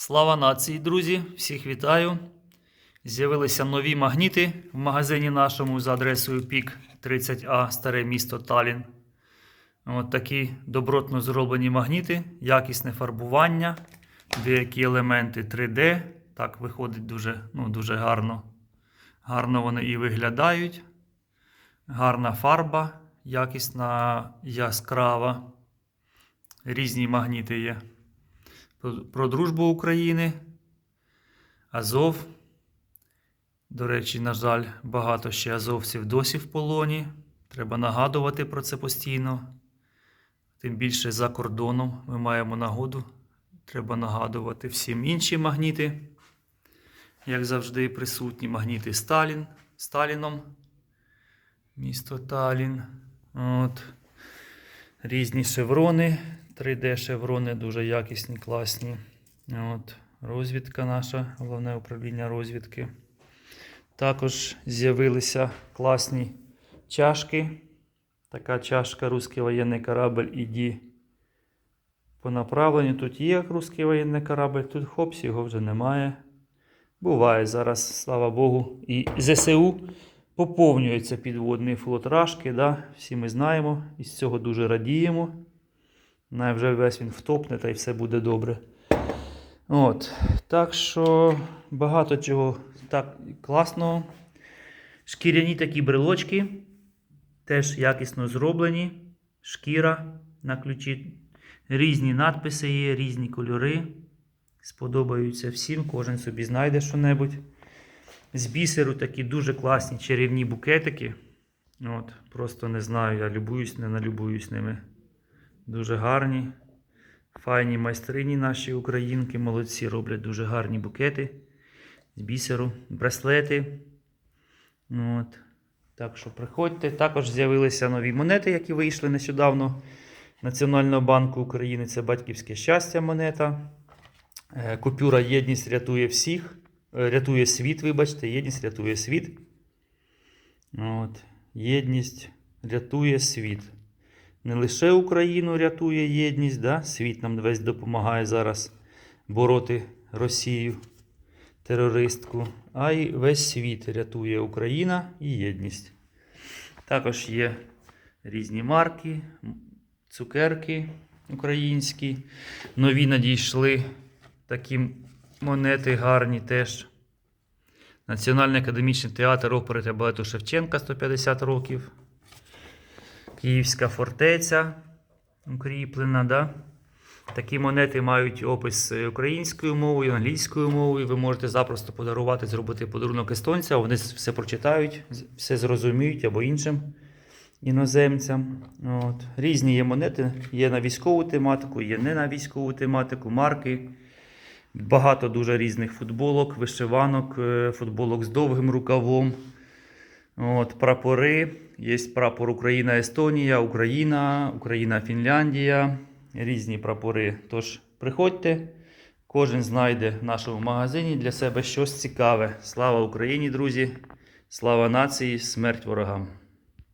Слава нації, друзі! Всіх вітаю! З'явилися нові магніти в магазині нашому за адресою ПІК 30А, старе місто Талін. От такі добротно зроблені магніти, якісне фарбування, деякі елементи 3D. Так виходить дуже, ну, дуже гарно. Гарно вони і виглядають. Гарна фарба, якісна, яскрава. Різні магніти є про, дружбу України, Азов. До речі, на жаль, багато ще азовців досі в полоні. Треба нагадувати про це постійно. Тим більше за кордоном ми маємо нагоду. Треба нагадувати всім інші магніти, як завжди, присутні магніти Сталін, Сталіном. Місто Талін. От. Різні шеврони. 3D шеврони дуже якісні, класні. От. Розвідка наша, головне управління розвідки. Також з'явилися класні чашки. Така чашка Руський воєнний корабль іді по направленню. Тут є Руський воєнний корабль, тут хопс, його вже немає. Буває зараз, слава Богу, і ЗСУ поповнюється підводний флот Рашки. Да? Всі ми знаємо, і з цього дуже радіємо. Вже весь він втопне та й все буде добре. От. Так що багато чого так класного. Шкіряні такі брелочки. Теж якісно зроблені. Шкіра на ключі. Різні надписи є, різні кольори. Сподобаються всім, кожен собі знайде що-небудь. З бісеру такі дуже класні чарівні букетики. От, Просто не знаю, я любуюсь, не налюбуюсь ними. Дуже гарні. Файні майстрині наші українки, молодці, роблять дуже гарні букети з бісеру, браслети. Ну, От. Так що приходьте. Також з'явилися нові монети, які вийшли нещодавно Національного банку України. Це батьківське щастя монета. Е, Купюра Єдність рятує всіх. Е, Рятує світ, вибачте, єдність рятує світ. От. Єдність рятує світ. Не лише Україну рятує єдність, да? світ нам весь допомагає зараз бороти Росію, терористку, а й весь світ рятує Україна і єдність. Також є різні марки, цукерки українські. Нові надійшли такі монети гарні теж. Національний академічний театр опери та балету Шевченка 150 років. Київська фортеця укріплена. Да? Такі монети мають опис українською мовою, англійською мовою. Ви можете запросто подарувати, зробити подарунок естонця, вони все прочитають, все зрозуміють або іншим іноземцям. От. Різні є монети, є на військову тематику, є не на військову тематику, марки. Багато дуже різних футболок, вишиванок, е, футболок з довгим рукавом. От, прапори. Є прапор Україна, Естонія, Україна, Україна, Фінляндія. Різні прапори. Тож приходьте, кожен знайде в нашому магазині для себе щось цікаве. Слава Україні, друзі! Слава нації, смерть ворогам!